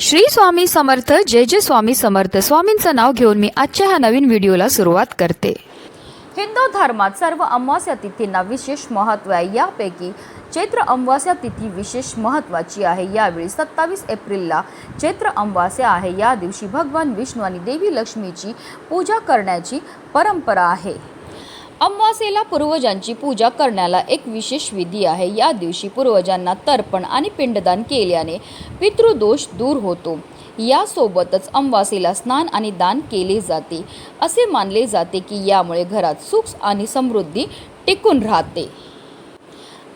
श्री स्वामी समर्थ जय जय स्वामी समर्थ. स्वामींचं नाव घेऊन मी आजच्या ह्या नवीन व्हिडिओला सुरुवात करते. हिंदू धर्मात सर्व अमावस्या तिथींना विशेष महत्त्व आहे. यापैकी चैत्र अमावस्या तिथी विशेष महत्त्वाची आहे. यावेळी सत्तावीस एप्रिलला चैत्र अमावस्या आहे. या दिवशी भगवान विष्णू आणि देवी लक्ष्मीची पूजा करण्याची परंपरा आहे. अमावासेला पूर्वजांची पूजा करण्याला एक विशेष विधी आहे. या दिवशी पूर्वजांना तर्पण आणि पिंडदान केल्याने पितृदोष दूर होतो. यासोबतच अमावासेला स्नान आणि दान केले जाते. असे मानले जाते की यामुळे घरात सुख आणि समृद्धी टिकून राहते.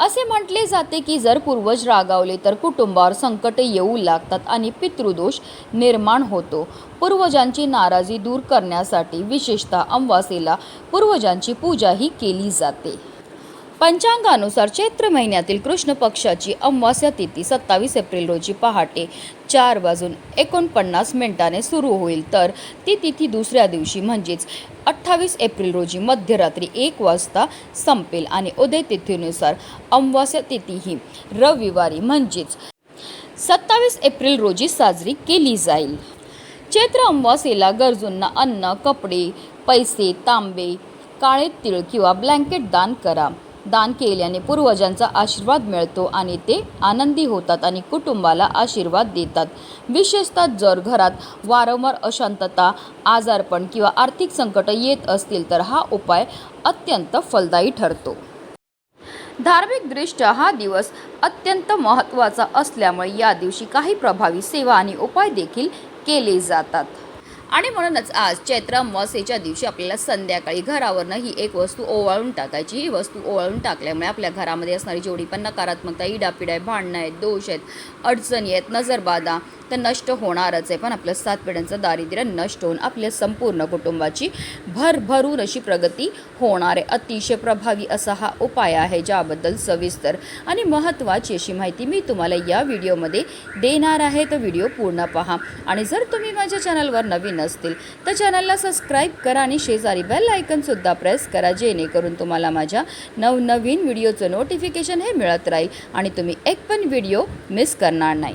असे म्हटले जाते की जर पूर्वज रागावले तर कुटुंबावर संकट येऊ लागतात आणि पितृदोष निर्माण होतो. पूर्वजांची नाराजी दूर करण्यासाठी विशेषतः अमावास्येला पूर्वजांची पूजाही केली जाते. पंचांगानुसार चैत्र महिन्यातील कृष्ण पक्षाची अमावास्या तिथी सत्तावीस एप्रिल रोजी पहाटे चार वाजून एकोणपन्नास मिनिटाने सुरू होईल. तर ती तिथी दुसऱ्या दिवशी म्हणजेच अठ्ठावीस एप्रिल रोजी मध्यरात्री एक वाजता संपेल आणि उदय तिथीनुसार अमावास्या तिथी ही रविवारी म्हणजेच सत्तावीस एप्रिल रोजी साजरी केली जाईल. चैत्र अमावास्येला गरजूंना अन्न कपडे पैसे तांबे काळे तिळ किंवा ब्लँकेट दान करा. दान केल्याने पूर्वजांचा आशीर्वाद मिळतो आणि ते आनंदी होतात आणि कुटुंबाला आशीर्वाद देतात. विशेषतः जर घरात वारंवार अशांतता आजारपण किंवा आर्थिक संकट येत असतील तर हा उपाय अत्यंत फलदायी ठरतो. धार्मिकदृष्ट्या हा दिवस अत्यंत महत्त्वाचा असल्यामुळे या दिवशी काही प्रभावी सेवा आणि उपाय देखील केले जातात. आणि म्हणूनच आज चैत्र अमावस्येच्या दिवशी आपल्याला संध्याकाळी घरावरनं ही एक वस्तू ओवाळून टाकायची. ही वस्तू ओवाळून टाकल्यामुळे आपल्या घरामध्ये असणारी जेवढी पण नकारात्मकता इडापिडा आहे भांडणं आहेत दोष आहेत अडचणी आहेत नजरबाधा तर नष्ट होणारच आहे. पण आपलं सात पिढ्यांचं दारिद्र्य नष्ट होऊन आपल्या संपूर्ण कुटुंबाची भरभरून अशी प्रगती होणार आहे. अतिशय प्रभावी असा हा उपाय आहे ज्याबद्दल सविस्तर आणि महत्त्वाची अशी माहिती मी तुम्हाला या व्हिडिओमध्ये देणार आहे. तर व्हिडिओ पूर्ण पहा. आणि जर तुम्ही माझ्या चॅनलवर नवीन असतील तर चॅनलला सबस्क्राईब करा आणि शेजारी बेल आयकनसुद्धा प्रेस करा जेणेकरून तुम्हाला माझ्या नवनवीन व्हिडिओचं नोटिफिकेशन हे मिळत राहील आणि तुम्ही एक पण व्हिडिओ मिस करणार नाही.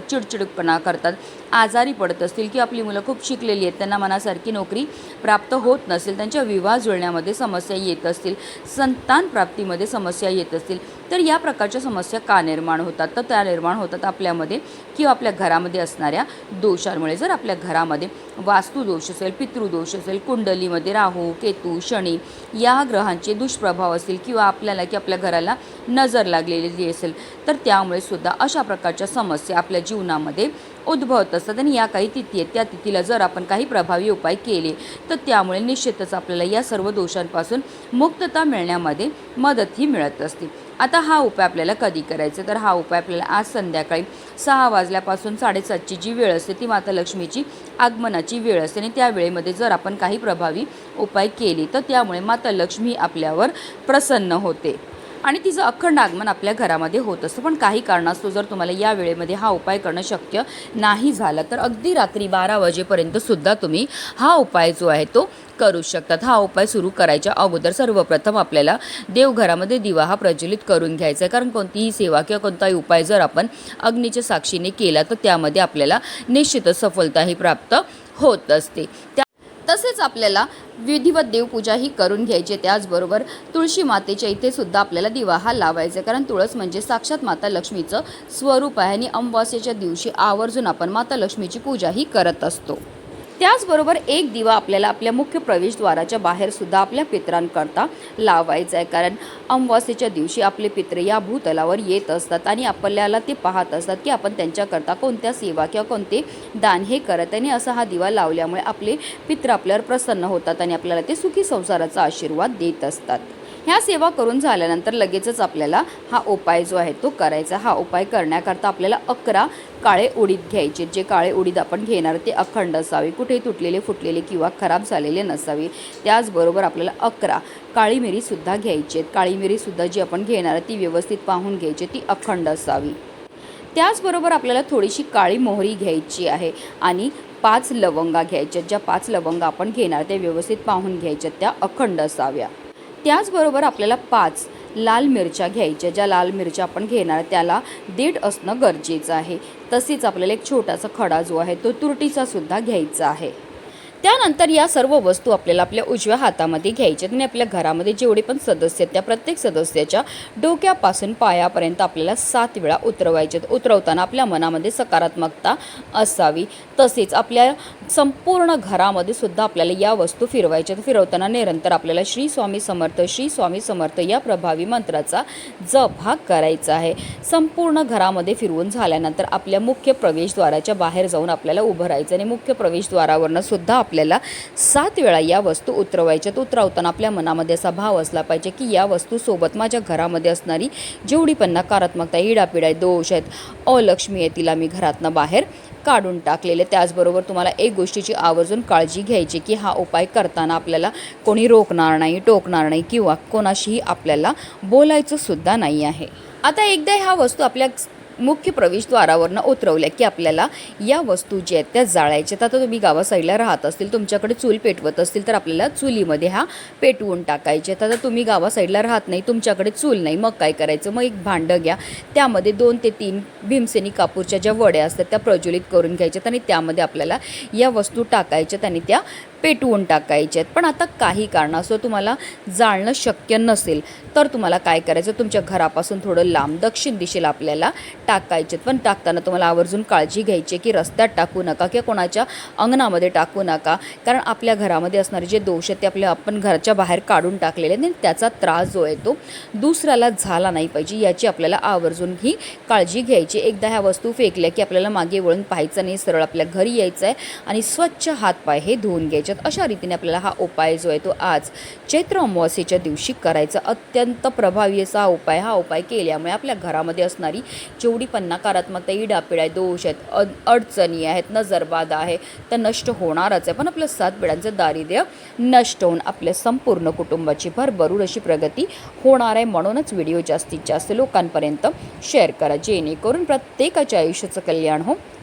चिडचिडपणा करतात आजारी पडत असतील की आपली मुलं खूप शिकलेली आहेत त्यांना मनासारखी नोकरी प्राप्त होत नसेल त्यांच्या विवाह जुळण्यामध्ये समस्या येत असतील संतान प्राप्तीमध्ये समस्या येत असतील तर या प्रकारच्या समस्या का निर्माण होतात? तर त्या निर्माण होतात आपल्यामध्ये किंवा आपल्या घरामध्ये असणाऱ्या दोषांमुळे. जर आपल्या घरामध्ये वास्तुदोष असेल पितृदोष असेल कुंडलीमध्ये राहू केतू शनी या ग्रहांचे दुष्प्रभाव असतील किंवा आपल्याला की आपल्या घराला नजर लागलेली असेल तर त्यामुळे सुद्धा अशा प्रकारच्या समस्या आपल्या जीवनामध्ये उद्भवत असतात आणि या काही तिथी आहेत. त्या तिथीला जर आपण काही प्रभावी उपाय केले तर त्यामुळे निश्चितच आपल्याला या सर्व दोषांपासून मुक्तता मिळण्यामध्ये मदतही मिळत असते. आता हा उपाय आपल्याला कधी करायचा? तर हा उपाय आपल्याला आज संध्याकाळी सहा वाजल्यापासून साडेसातची जी वेळ असते. ती माता लक्ष्मीची आगमनाची वेळ असते. आणि त्या वेळेमध्ये जर आपण काही प्रभावी उपाय केले तर त्यामुळे माता लक्ष्मी आपल्यावर प्रसन्न होते. आणि तिचं अखंड आगमन आपल्या घरामध्ये होत असतं. पण काही कारणास्तव जर तुम्हाला या वेळेमध्ये हा उपाय करणं शक्य नाही झालं तर अगदी रात्री बारा वाजेपर्यंत सुद्धा तुम्ही हा उपाय जो आहे तो करू शकतात. हा उपाय सुरू करायच्या अगोदर सर्वप्रथम आपल्याला देवघरामध्ये दिवा हा प्रज्वलित करून घ्यायचा आहे. कारण कोणतीही सेवा किंवा कोणताही उपाय जर आपण अग्नीच्या साक्षीने केला तर त्यामध्ये आपल्याला निश्चितच सफलताही प्राप्त होत असते. त्या तसेच आपल्याला विधिवत देवपूजा ही करून घ्यायची त्याचबरोबर तुळशी मातेच्या इथे सुद्धा आपल्याला दिवा हा लावायचा कारण तुळस म्हणजे साक्षात माता लक्ष्मीचं स्वरूप आहे आणि अमावास्येच्या दिवशी आवर्जून आपण माता लक्ष्मीची पूजा ही करत असतो. त्याचबरोबर एक दिवा आपल्याला आपल्या मुख्य प्रवेशद्वाराच्या बाहेरसुद्धा आपल्या पित्रांकरता लावायचा आहे कारण अमावास्येच्या दिवशी आपले पित्र या भूतलावर येत असतात आणि आपल्याला ते पाहत असतात की आपण त्यांच्याकरता कोणत्या सेवा किंवा कोणते दान हे करत आणि असा हा दिवा लावल्यामुळे आपले पित्र आपल्यावर प्रसन्न होतात आणि आपल्याला ते सुखी संसाराचा आशीर्वाद देत असतात. ह्या सेवा करून झाल्यानंतर लगेचच आपल्याला हा उपाय जो आहे तो करायचा. हा उपाय करण्याकरता आपल्याला अकरा काळे उडीद घ्यायचे. जे काळे उडीद आपण घेणार ते अखंड असावे. कुठेही तुटलेले फुटलेले किंवा खराब झालेले नसावे. त्याचबरोबर आपल्याला अकरा काळी मिरीसुद्धा घ्यायची. आहेत काळी मिरीसुद्धा जी आपण घेणार ती व्यवस्थित पाहून घ्यायची ती अखंड असावी. त्याचबरोबर आपल्याला थोडीशी काळी मोहरी घ्यायची आहे आणि पाच लवंगा घ्यायच्या. ज्या पाच लवंगा आपण घेणार त्या व्यवस्थित पाहून घ्यायच्या. त्या अखंड असाव्या. त्याचबरोबर आपल्याला पाच लाल मिरच्या घ्यायच्या. ज्या लाल मिरच्या आपण घेणार त्याला देठ असणं गरजेचं आहे. तसेच आपल्याला एक छोटासा खडा जो आहे तो तुरटीचा सुद्धा घ्यायचा आहे. त्यानंतर या सर्व वस्तू आपल्याला आपल्या उजव्या हातामध्ये घ्यायच्यात आणि आपल्या घरामध्ये जेवढे पण सदस्य आहेत त्या प्रत्येक सदस्याच्या डोक्यापासून पायापर्यंत आपल्याला सात वेळा उतरवायच्यात उतरवताना आपल्या मनामध्ये सकारात्मकता असावी. तसेच आपल्या संपूर्ण घरामध्ये सुद्धा आपल्याला या वस्तू फिरवायच्यात फिरवताना निरंतर आपल्याला श्री स्वामी समर्थ श्री स्वामी समर्थ या प्रभावी मंत्राचा जप हा करायचा आहे. संपूर्ण घरामध्ये फिरवून झाल्यानंतर आपल्या मुख्य प्रवेशद्वाराच्या बाहेर जाऊन आपल्याला उभं राहायचं आणि मुख्य प्रवेशद्वारावरनं सुद्धा आपल्याला सात वेळा या वस्तू उतरवायच्यात उतरवताना आपल्या मनामध्ये असा भाव असला पाहिजे की या वस्तूसोबत माझ्या घरामध्ये असणारी जेवढी पण नकारात्मकता इडापिडा आहे दोष आहेत अलक्ष्मी आहे तिला मी घरातनं बाहेर काढून टाकलेले. त्याचबरोबर तुम्हाला एक गोष्टीची आवर्जून काळजी घ्यायची की हा उपाय करताना आपल्याला कोणी रोखणार नाही टोकणार नाही किंवा कोणाशीही आपल्याला बोलायचं सुद्धा नाही आहे. आता एकदा ह्या वस्तू आपल्या मुख्य प्रवेशद्वारावरनं उतरवल्या की आपल्याला या वस्तू ज्या आहेत त्या जाळायच्या आता तुम्ही गावा साईडला राहत असतील तुमच्याकडे चूल पेटवत असतील तर आपल्याला चुलीमध्ये हा पेटवून टाकायचे आता तुम्ही गावा साईडला राहत नाही तुमच्याकडे चूल नाही. मग काय करायचं? मग एक भांडं घ्या. त्यामध्ये दोन ते तीन भीमसेनी कापूरच्या ज्या वड्या असतात त्या प्रज्वलित करून घ्यायच्यात आणि त्यामध्ये आपल्याला या वस्तू टाकायच्यात आणि त्या पेटवून टाकायचे आहेत पण आता काही कारणास्तव तुम्हाला जाळणं शक्य नसेल तर तुम्हाला काय करायचं? तुमच्या घरापासून थोडं लांब दक्षिण दिशेला आपल्याला टाकायचे आहेत पण टाकताना तुम्हाला आवर्जून काळजी घ्यायची आहे की रस्त्यात टाकू नका किंवा कोणाच्या अंगणामध्ये टाकू नका. कारण आपल्या घरामध्ये असणारे जे दोष आहेत ते आपल्या आपण घराच्या बाहेर काढून टाकलेले आहेत आणि त्याचा त्रास जो आहे तो दुसऱ्याला झाला नाही पाहिजे याची आपल्याला आवर्जून ही काळजी घ्यायची एकदा ह्या वस्तू फेकल्या की आपल्याला मागे वळून पाहायचं नाही सरळ आपल्या घरी यायचं आहे आणि स्वच्छ हातपाय हे धुवून घ्यायचे. पाहिजेत अशा रीतीने आपल्याला हा उपाय जो आहे तो आज चैत्र अमावास्येच्या दिवशी करायचा. अत्यंत प्रभावी असा उपाय हा उपाय केल्यामुळे आपल्या घरामध्ये असणारी जेवढी पण नकारात्मकता इडापिडा आहे दोष आहेत अडचणी आहेत नजरबाधा आहे त्या नष्ट होणारच आहे. पण आपलं सात पिढ्यांचं दारिद्र्य नष्ट होऊन आपल्या संपूर्ण कुटुंबाची भरभरून अशी प्रगती होणार आहे म्हणूनच व्हिडिओ जास्तीत जास्त लोकांपर्यंत शेअर करा. जेणेकरून प्रत्येकाच्या आयुष्याचं कल्याण हो